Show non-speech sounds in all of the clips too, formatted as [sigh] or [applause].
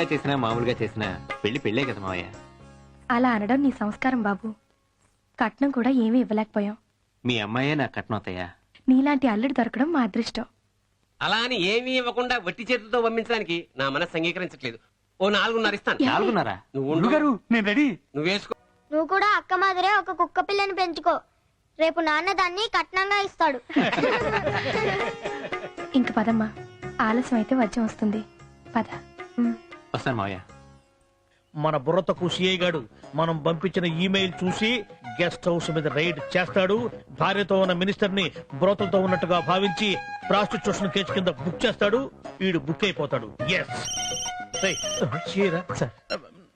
గ్రాండ్గా చేసినా మామూలుగా చేసినా పెళ్ళి పెళ్ళే కదా మావయ్య. అలా అనడం నీ సంస్కారం బాబు. కట్నం కూడా ఏమీ ఇవ్వలేకపోయాం. మీ అమ్మాయే నా కట్నం అవుతాయా నీలాంటి అల్లుడు దొరకడం మా అదృష్టం. అలా అని ఏమీ ఇవ్వకుండా వట్టి చేతులతో పంపించడానికి నా మనసు అంగీకరించట్లేదు. ఓ నాలుగున్నర ఇస్తాను. నాలుగున్నారా? నువ్వు ఉండు. గారు నేను రెడీ. నువ్వు వేసుకో. నువ్వు కూడా అక్క మాదిరే ఒక కుక్క పిల్లని పెంచుకో. రేపు నాన్న దాన్ని కట్నంగా ఇస్తాడు. ఇంక పదమ్మా. ఆలస్యం అయితే వజ్యం వస్తుంది. పద. వస్తాను మావయ్య. మన బుర్రతకు సిఐ గాడు మనం పంపించిన ఈమెయిల్ చూసి గెస్ట్ హౌస్ మీద రైడ్ చేస్తాడు. భార్యతో ఉన్న మినిస్టర్ని బ్రోతలతో ఉన్నట్టుగా భావించి ప్రాస్టిట్యూషన్ కేసు కింద బుక్ చేస్తాడు. వీడు బుక్ అయిపోతాడు. ఎస్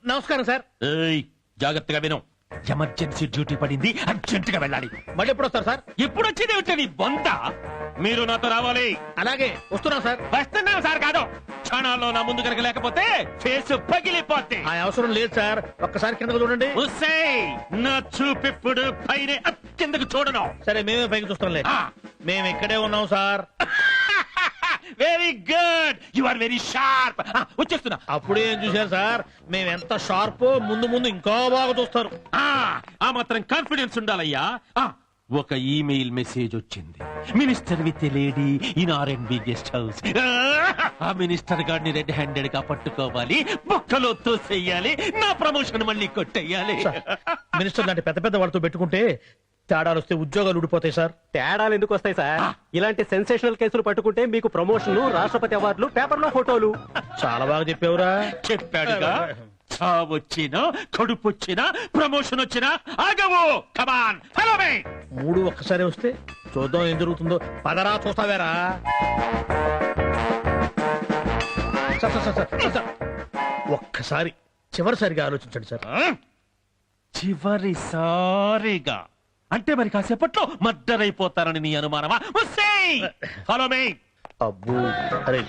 నమస్కారం సార్. ఏయ్ జాగ్రత్తగా విను. ఎమర్జెన్సీ డ్యూటీ పడింది అర్జెంట్గా వెళ్ళాలి. మళ్ళీ ఎప్పుడు వస్తారు సార్? ఎప్పుడు వచ్చేది వచ్చేది బొంత మీరు నాతో రావాలి. అలాగే వస్తున్నాం సార్. వస్తున్నాం సార్ కాదు. క్షణాల్లో నా ముందు కనుక లేకపోతే ఫేస్ పగిలిపోతే ఆ అవసరం లేదు సార్. ఒక్కసారి కిందకు చూడండి. ఉస్సేయ్, నా చూపిప్పుడు పైన కిందకు చూడను. సరే మేమే పైకి చూస్తాంలే. ఆ. మేము ఇక్కడే ఉన్నాం sir. Very good you are very sharp వచ్చేస్తున్నా. అప్పుడే ఏం చూశారు సార్? మేము ఎంత షార్పో ముందు ముందు ఇంకా బాగా చూస్తారు. ఆ ఆ మాత్రం కాన్ఫిడెన్స్ ఉండాలయ్యా. ఆ, ఒక ఈమెయిల్ మెసేజ్ వచ్చింది. Minister with lady in R and B guest house. ఆ మినిస్టర్ గారిని రెడ్ హ్యాండెడ్గా పట్టుకోవాలి. బొక్కలో తోసేయాలి. నా ప్రమోషన్ మళ్ళీ కొట్టేయాలి. సార్, మినిస్టర్ లాంటి పెద్ద పెద్ద వాళ్ళతో పెట్టుకుంటే తేడాలు వస్తే ఉద్యోగాలు ఊడిపోతాయి సార్. తేడాలు ఎందుకు వస్తాయి సార్? ఇలాంటి సెన్సేషనల్ కేసులు పట్టుకుంటే మీకు ప్రమోషన్లు రాష్ట్రపతి అవార్డులు పేపర్లో ఫోటోలు. చాలా బాగా చెప్పావురా. చెప్పాడుగా. చావొచ్చినా కడుపు వచ్చినా ప్రమోషన్ వచ్చినా ఆగవు! కమాన్ హలో మే మూడు ఒక్కసారి వస్తే చూద్దాం ఏం జరుగుతుందో. పదరా చూస్తావేరా? Sir, sir, sir, sir, sir. ఒక్కసారి చివరిసారిగా ఆలోచించండి సార్. చివరిసారిగా. అంటే మరి కాసేపట్లో మద్దరైపోతారని నీ అనుమానమా? హలో మే అబ్బో అరే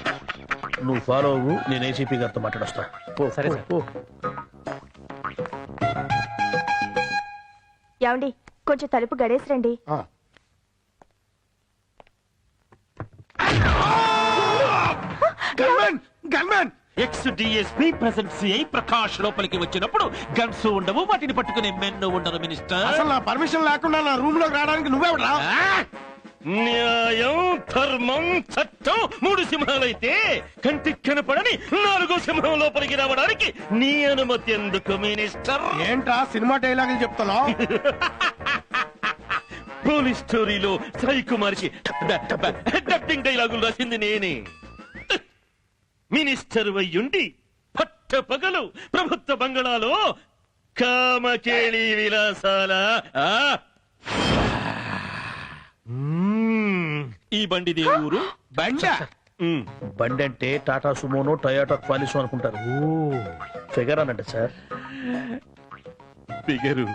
నువ్వు ఫాలో అవ్వు నేను ఏసీపీ గారితో మాట్లాడొస్తా పో, సరే, పో, సార్. పో. ఏమండి కొంచెం తలుపు గడేసి రండి gunmen gunmen ex DSP present CI Prakash లోపలికి వచ్చినప్పుడు గన్స్ ఉండవు వాటిని పట్టుకునే మెన్ను ఉండరు మినిస్టర్ అసలు నా పర్మిషన్ లేకుండా నా రూమ్లోకి రావడానికి! న్యాయం ధర్మం చట్టం మూడు సింహాలైతే కంటికి కనపడని నాలుగో సింహం లోపలికి రావడానికి నీ అనుమతి ఎందుకు మినిస్టర్? ఏంట్రా సినిమా డైలాగులు చెప్తున్నావు? [laughs] పోలీస్ స్టోరీలో సాయి కుమార్కి డబ్బింగ్ డైలాగులు రాసింది నేనే. మినిస్టర్ వయ్యుండి పట్ట పగలు ప్రభుత్వ బంగళాలో కామకేళి విలాసాల. ఈ బండిదే ఊరు? బండ. బండి అంటే టాటా సుమోనో టయోటా క్వాలిసో అనుకుంటారు. ఫిగర్ అనండి సార్. ఫిగరు.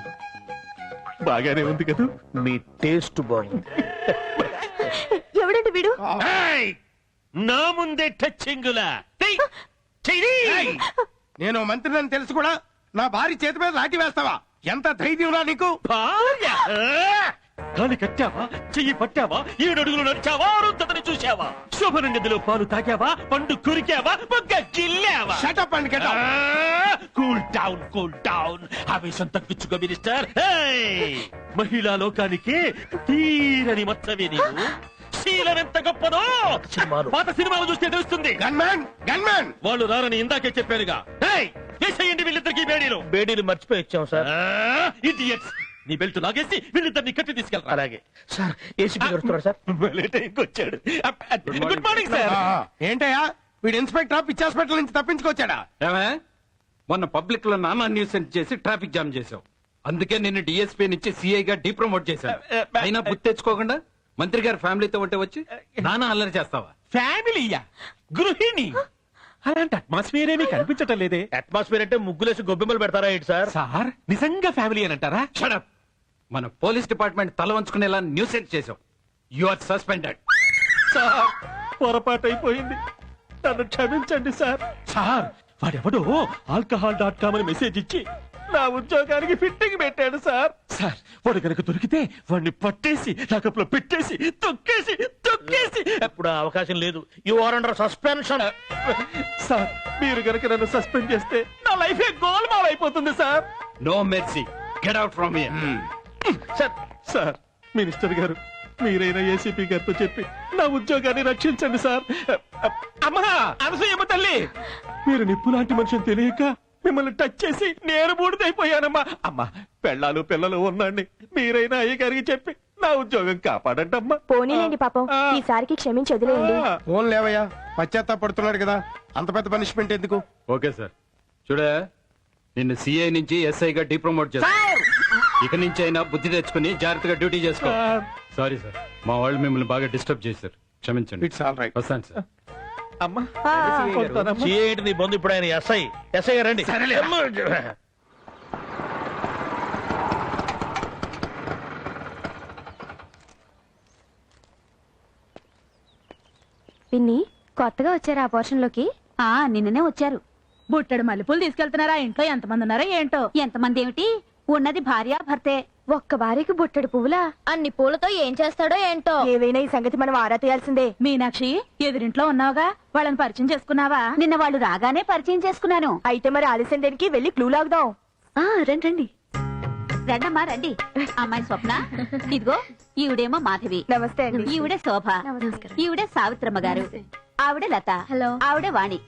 బాగానే ఉంది కదా? మీ టేస్ట్ బాగుంది. ఎవడండి వీడు? ఏయ్! నా ముందే టచ్చింగులా! నేను మంత్రిని తెలుసు కూడా నా భార్య చేతి మీద లాఠీ వేస్తావా? ఎంత ధైర్యంరా నీకు? భార్య? కాలు కట్టావా? చెయ్యి పట్టావా? ఏడు అడుగులు నడిచావా? అరుంధతిని చూశావా? శుభ్ర నదిలో పాలు తాగావా? పండు కురికావా? బొగ్గ గిల్లావా? Shut up and get cool down cool down ఆవేశం తగ్గించుకో మినిస్టర్. ఏయ్! మహిళా లోకానికి తీరని మచ్చవే నీవు. శీలం ఎంత గొప్పదో. పాత సినిమాలు. చూస్తే తెలుస్తుంది. గన్మ్యాన్ గన్మ్యాన్ వాళ్ళు రారని ఇందాకే చెప్పానుగా. ఏయ్! వేసేయండి వీళ్ళిద్దరికి బేడీలు. బేడీలు మర్చిపోయి ఇచ్చాం సార్. ఇడియట్స్ నీ బెల్ట్ లాగేసి వీళ్ళిద్దరిని కట్టి తీసుకెళ్తా అలాగే. Sir ACP sir. వచ్చాడు. గుడ్ మార్నింగ్ సార్ ఏంటయ్యా? వీడు ఇన్స్పెక్టర్? పిచ్చి హాస్పిటల్ నుంచి తప్పించుకొచ్చాడా? ఏమే? మొన్న పబ్లిక్లో నానా న్యూసెన్స్ చేసి ట్రాఫిక్ జామ్ చేసావు అందుకే నిన్ను డిఎస్పీ నుంచి సిఐ గా డిప్రమోట్ చేశాను. అయినా బుద్ధి తెచ్చుకోకుండా మంత్రి గారి ఫ్యామిలీతో ఉంటే వచ్చి నానా అల్లరి చేస్తావా? ఫ్యామిలీయా? గృహిణి? అలాంటి అట్మాస్ఫియర్ ఏమీ కనిపించటం లేదే. అట్మాస్ఫియర్ అంటే ముగ్గులేసి గొబ్బెమ్మలు పెడతారా ఏంటి సార్? సార్ నిజంగా ఫ్యామిలీ అని అంటారా? షడప్ మన పోలీస్ డిపార్ట్మెంట్ తల వంచుకునేలా న్యూసెన్స్ చేసావు యు ఆర్ సస్పెండెడ్ సార్ పొరపాటు అయిపోయింది నన్ను క్షమించండి సార్. సార్ వాడెవడో ఆల్కహాల్ డాట్ కామ్ అని మెసేజ్ ఇచ్చి నా ఉద్యోగానికి ఫిట్టింగ్ పెట్టాడు సార్. సార్ వాడు కనుక దొరికితే వాడిని పట్టేసి లాకప్లో పెట్టేసి తొక్కేసి తొక్కేసి. ఇప్పుడు ఆ అవకాశం లేదు. You are under suspension sir మీరు గనక నన్ను సస్పెండ్ చేస్తే నా లైఫ్ గోల్మాల్ అయిపోతుంది sir. No mercy get out from here sir sir minister గారు మీరైనా ఏసీపీ గారితో చెప్పి నా ఉద్యోగాన్ని రక్షించండి సార్. అమ్మా! అనసూయమ్మ తల్లి! మీరు నిప్పు లాంటి మనిషిని తెలియక మిమ్మల్ని టచ్ చేసి నేను బూడిదైపోయానమ్మా. అమ్మా పెళ్ళాలు పిల్లలు ఉన్నాండి. మీరైనా అయ్య గారికి చెప్పి నా ఉద్యోగం కాపాడండి అమ్మా పోనీలేండి పాపం. ఈసారికి క్షమించి వదిలేయండి. ఆ. ఫోన్ లేవయ్యా. పశ్చాత్తాపడుతున్నాడు కదా. అంత పెద్ద పనిష్మెంట్ ఎందుకు? Okay sir. చూడ నిన్ను సిఐ నుంచి ఎస్ఐగా డిప్రమోట్ చేస్తా. ఇక నుంచి అయినా బుద్ధి తెచ్చుకుని జాగ్రత్తగా డ్యూటీ చేసుకో. సార్. సారీ మా వాళ్ళు మిమ్మల్ని బాగా డిస్టర్బ్ చేశారు. క్షమించండి. ఇట్స్ ఆల్ రైట్ వస్తాను సార్. అమ్మా కొడతానమ్మా. నీ బంధు? ఇప్పుడు ఆయన ఎస్ఐ. ఎస్ఐ గారండి పిన్ని కొత్తగా వచ్చారు ఆ పోర్షన్లోకి ఆ నిన్ననే వచ్చారు. బుట్టడు మల్లెపూలు తీసుకెళ్తున్నారా? ఇంట్లో ఎంతమంది ఉన్నారో ఏంటో? ఎంతమంది ఏమిటి? ఉన్నది భార్య భర్తే. ఒక్క భార్యకి బుట్టడు పువ్వులా? అన్ని పూలతో ఏం చేస్తాడో ఏంటో? ఏవైనా ఈ సంగతి మనం ఆరా తీయాల్సిందే. మీనాక్షి ఎదురింట్లో ఉన్నావుగా? వాళ్ళని పరిచయం చేసుకున్నావా? నిన్న వాళ్ళు రాగానే పరిచయం చేసుకున్నాను. అయితే మరి ఆలస్యం దేనికి వెళ్ళి క్లూ లాగుదాం. రండి రండి. రండమ్మా రండి. అమ్మాయి స్వప్న. ఇదిగో ఈవిడేమో మాధవి. నమస్తే అండి. ఈవిడే శోభ. నమస్కారం. ఈవిడే సావిత్రమ్మ గారు. ఆవిడ లత. హలో. ఆవిడ వాణి.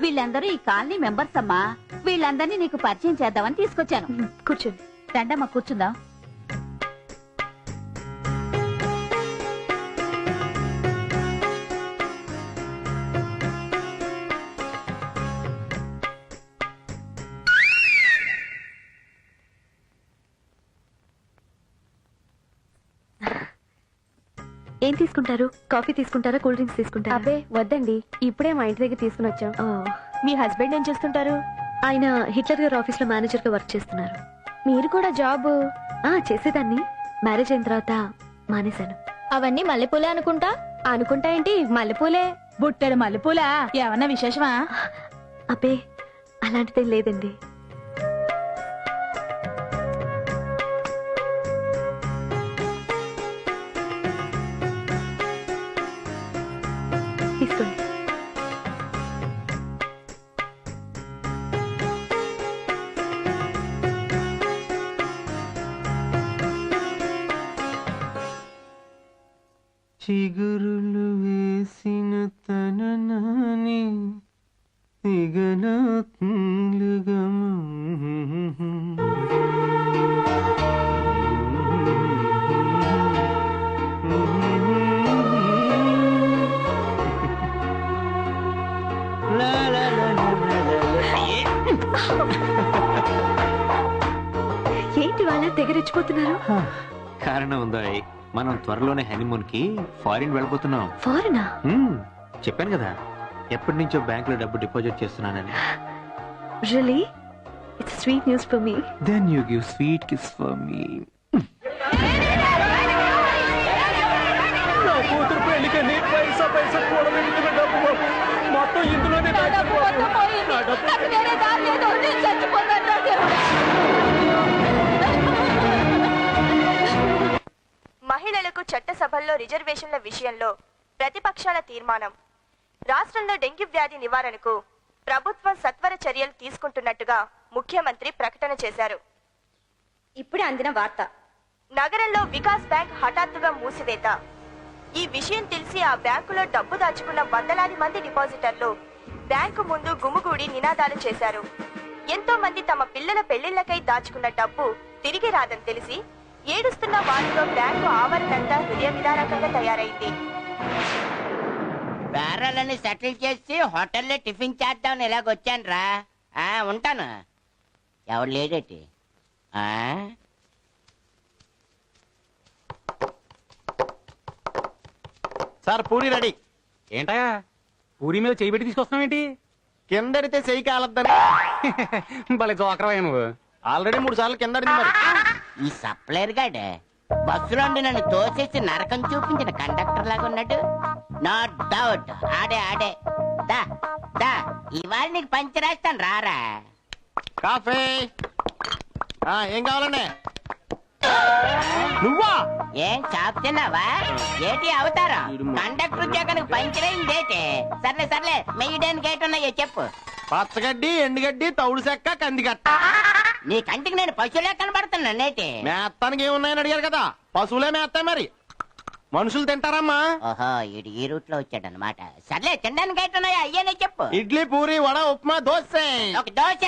వీళ్ళందరూ ఈ కాలనీ మెంబర్స్ అమ్మా. వీళ్ళందరినీ నీకు పరిచయం చేద్దామని తీసుకొచ్చాను. కూర్చోండి. రండమ్మా కూర్చుందాం. ఏం తీసుకుంటారు? కాఫీ తీసుకుంటారా? కూల్ డ్రింక్స్ తీసుకుంటారా? అబ్బే వద్దండి. ఇప్పుడే మా ఇంటి దగ్గర తీసుకుని వచ్చాం. మీ హస్బెండ్ ఏం చేస్తుంటారు? ఆయన హిట్లర్ గారి ఆఫీస్లో మేనేజర్గా వర్క్ చేస్తున్నారు. మీరు కూడా జాబ్? ఆ చేసేదాన్ని. మ్యారేజ్ అయిన తర్వాత మానేశాను. అవన్నీ మల్లెపూలే అనుకుంటా? అనుకుంటా ఏంటి? మల్లెపూలే. బుట్టడు మల్లెపూలా? ఏమన్నా విశేషమా? అబ్బే అలాంటిదేం లేదండి. చిగురులు వేసిన తన నాని ఏంటి వాళ్ళ తెగరెచ్చిపోతున్నారు కారణం ఉందా మనం త్వరలోనే హనీమూన్కి ఫారిన్ వెళ్ళిపోతున్నాం ఫారెనా? మ్మ్. చెప్పాను కదా. ఎప్పటి నుంచో బ్యాంక్లో డబ్బు డిపాజిట్ చేస్తున్నానని. Really it's sweet news for me then you give sweet kiss for me నా కూతురు పెళ్ళికని పైసా పైసా కూడబెట్టుకున్న డబ్బు మొత్తం ఇందులోనే. నా డబ్బు మహిళలకు చట్టసభల్లో రిజర్వేషన్ల విషయంలో ప్రతిపక్షాల తీర్మానం. రాష్ట్రంలో డెంగ్యూ వ్యాధి నివారణకు ప్రభుత్వం సత్వర చర్యలు తీసుకుంటున్నట్టుగా ముఖ్యమంత్రి ప్రకటన చేశారు. ఇప్పుడే అందిన వార్త. నగరంలో వికాస్ బ్యాంక్ హఠాత్తుగా మూసివేత. ఈ విషయం తెలిసి ఆ బ్యాంకులో డబ్బు దాచుకున్న వందలాది మంది డిపాజిటర్లు బ్యాంకు ముందు గుమిగూడి నినాదాలు చేశారు. ఎంతో మంది తమ పిల్లల పెళ్ళిళ్ళకై దాచుకున్న డబ్బు తిరిగి రాదని తెలిసి ఏడుస్తున్న వారిలో బ్యాంకు ఆవరణంతా హృదయ విదారకంగా తయారైంది. బేరాలని సెటిల్ చేసి హోటల్లో టిఫిన్ చేద్దామని ఇలాగొచ్చాను రా ఆ, ఉంటాను. ఎవడు లేడటి? ఆ? Sir Puri ready. ఏంటా పూరి మీద చేయి పెట్టి తీసుకొస్తున్నావు ఏంటి కిందడితే చెయ్యి కాలద్దని. [laughs] భలే జోకరవయ్యా నువ్వు. ఆల్రెడీ మూడు సార్లు కిందడింది మరి. ఈ సప్లైర్ గాడే. బస్సులో నన్ను తోసేసి నరకం చూపించిన కండక్టర్ లాగా ఉన్నాడు. No doubt. ఆడే ఆడే. దా దా. ఇవాళ నీకు పంచి రాస్తాను రారా. కాఫీ. ఆ, ఏం కావాలండి నువ్వా? ఏం చాప్ తిన్నావా? ఏటి అవతారం? కండక్టర్ ఉద్యోగానికి పంచరైందేటి సర్లే సర్లే. మెయ్యడానికి ఏటున్నాయో చెప్పు. పచ్చగడ్డి ఎండుగడ్డి తౌడు చెక్క కందిగట్ట. నీ కంటికి నేను పశువులే కనబడుతున్నా నేటి మేత్తానికి ఏమున్నాయని అడిగారు కదా? పశువులే మేస్తాయి మరి. మనుషులు తింటారమ్మా. ఓహో ఇడు ఈ రూట్లో వచ్చాడు అనమాట సర్లే తినడానికి ఏటున్నాయో అయ్యేనే చెప్పు. ఇడ్లీ పూరి వడ ఉప్మా దోశ. ఒక దోశ.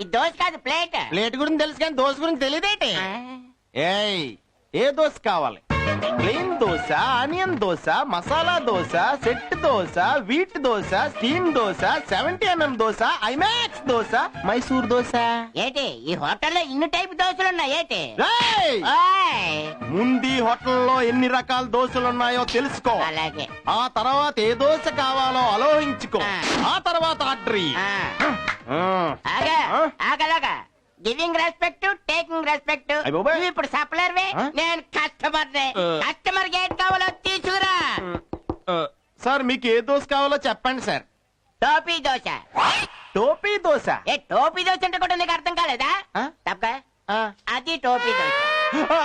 ఈ దోశ కాదు ప్లేట్. ప్లేట్ గురించి తెలుసు కానీ దోశ గురించి తెలియదేటి ఏయ్ ఏ దోశ కావాలి? Plain dosa onion dosa masala dosa set dosa wheat dosa steam dosa seventy MM dosa IMAX dosa Mysore dosa ఏటి ఈ హోటల్లో ఇన్ని టైప్ దోశలు ఉన్నాయి ఏటి రేయ్! ఓయ్! ముందు హోటల్లో ఎన్ని రకాల దోశలు ఉన్నాయో తెలుసుకో అలాగే ఆ తర్వాత ఏ దోశ కావాలో ఆలోచించుకో ఆ తర్వాత ఆర్డర్ ఇయ్యి. ఆ, ఆ. ఆగా ఆ? ఆగలాగా గివింగ్ రెస్పెక్ట్ టేకింగ్ రెస్పెక్ట్ అయ్ బాబోయ్. నువ్వు ఇప్పుడు సప్లర్ వే ఆ? నేను కస్టమర్ ఆ. కస్టమర్ గేట్ కావాలో తీసుకురా. సార్ మీకు ఏ దోశ కావాలో చెప్పండి సార్. టోపీ దోశ. టోపీ దోశ? ఏ టోపీ దోశ అంటే కూడా నీకు అర్థం కాలేదా? ఆ? ఆ. అది టోపీ దోశ. ఆ,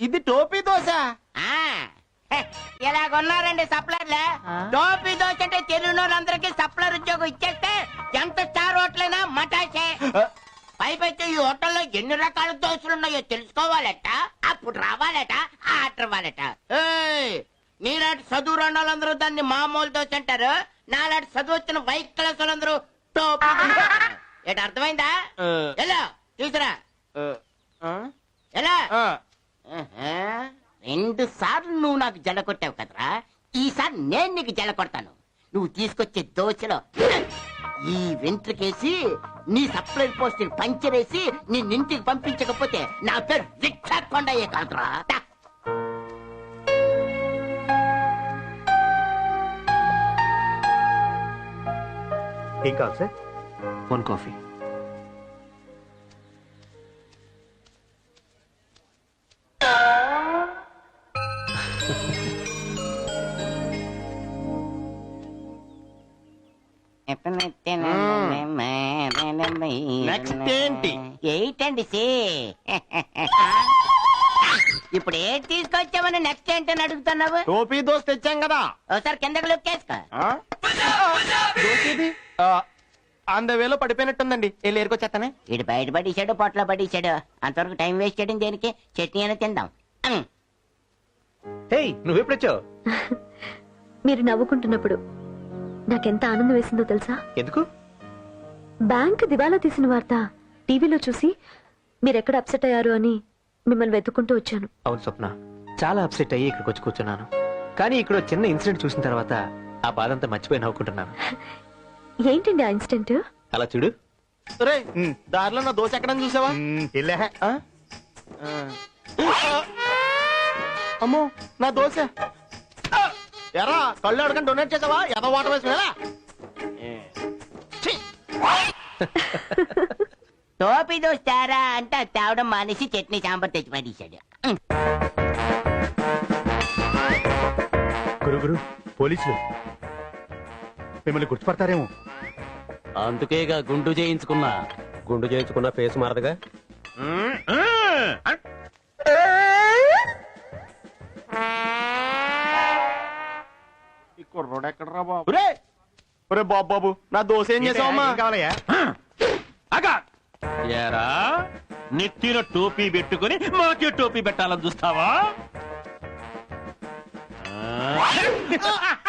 ఇది టోపీ దోశ? ఆ, హె, ఇలాగున్నారండి సప్లర్లే టోపీ దోశ అంటే తెలుగు వాళ్ళందరికీ సప్లర్ ఉద్యోగం ఇచ్చేస్తే పైపైతే ఈ హోటల్లో ఎన్ని రకాల దోశలు ఉన్నాయో తెలుసుకోవాలట? అప్పుడు రావాలట ఆర్డర్ ఇవ్వాలట. నీలాంటి చదువు రెండాలందరూ దాన్ని మామూలు దోశ అంటారు. నాలాంటి చదువు వచ్చిన వైట్ క్లాస్ వాళ్ళందరూ టోపీ. ఏంటి అర్థమైందా? ఎలా ఆ, ఎలా. రెండు సార్లు నువ్వు నాకు జల కొట్టావు కదరా. ఈసారి నేను నీకు జల కొడతాను. నువ్వు తీసుకొచ్చే దోశలో ఈ వెంట్రుకేసి నీ సప్లై పోస్ట్ పంచరేసి నీ ఇంటికి పంపించకపోతే నా పేరు రిక్షా కొండయ్యే కాదురా. ఏం కావాలి సార్? One coffee. Next ఏంటి? ఎయిట్ అండి సి ఇప్పుడు ఏది తీసుకొచ్చామని నెక్స్ట్ ఏంటని అడుగుతున్నావు? టోపీ దోశ తెచ్చాం కదా. ఒకసారి కిందకి అంద వేలో పడిపోయినట్టుందండి. వెళ్ళి ఏరుకొచ్చేస్తానే ఇటు బయట పడేసాడు పొట్లో పడేసాడు అంతవరకు టైం వేస్ట్ చేయడం దేనికి? చట్నీ అయినా తిందాం. ఉమ్. హే నువ్వెప్పుడొచ్చావు? [laughs] మీరు నవ్వుకుంటున్నప్పుడు నాకెంత ఆనందం వేసిందో తెలుసా? ఎందుకు? బ్యాంక్ దివాలా తీసిన వార్త టీవీలో చూసి మీరెక్కడ అప్సెట్ అయ్యారు అని మిమ్మల్ని వెతుక్కుంటూ వచ్చాను. అవును స్వప్న చాలా అప్సెట్ అయ్యి ఇక్కడికి వచ్చి కూర్చున్నాను. కానీ ఇక్కడ చిన్న ఇన్సిడెంట్ చూసిన తర్వాత ఆ బాధ అంతా మర్చిపోయి నవ్వుకుంటున్నాను. ఏంటండి ఆ ఇన్సిడెంట్? అలా చూడు. దారిలో నా దోశ ఎక్కడ చూసావా. అమ్మో నా దోశ! ఎరా కళ్ళు అడగని డొనేట్ చేసావా? ఎద వాటర్ వేసుకునేలా [laughs] టోపీ దోశ తేరా అంటే అది తేవడం మానేసి చట్నీ సాంబార్ తెచ్చి పడేసాడు ఉమ్. గురు గురు పోలీసులు. మిమ్మల్ని గుర్తుపడతారేమో. అందుకేగా గుండు చేయించుకున్నా. గుండు చేయించుకున్న ఫేస్ మారదుగా? బాబు బాబు నా దోశ ఏం చేసావమ్మా కావాలయ్యా అగా ఏరా? నెత్తిన టోపీ పెట్టుకుని మాకే టోపీ పెట్టాలని చూస్తావా? [laughs]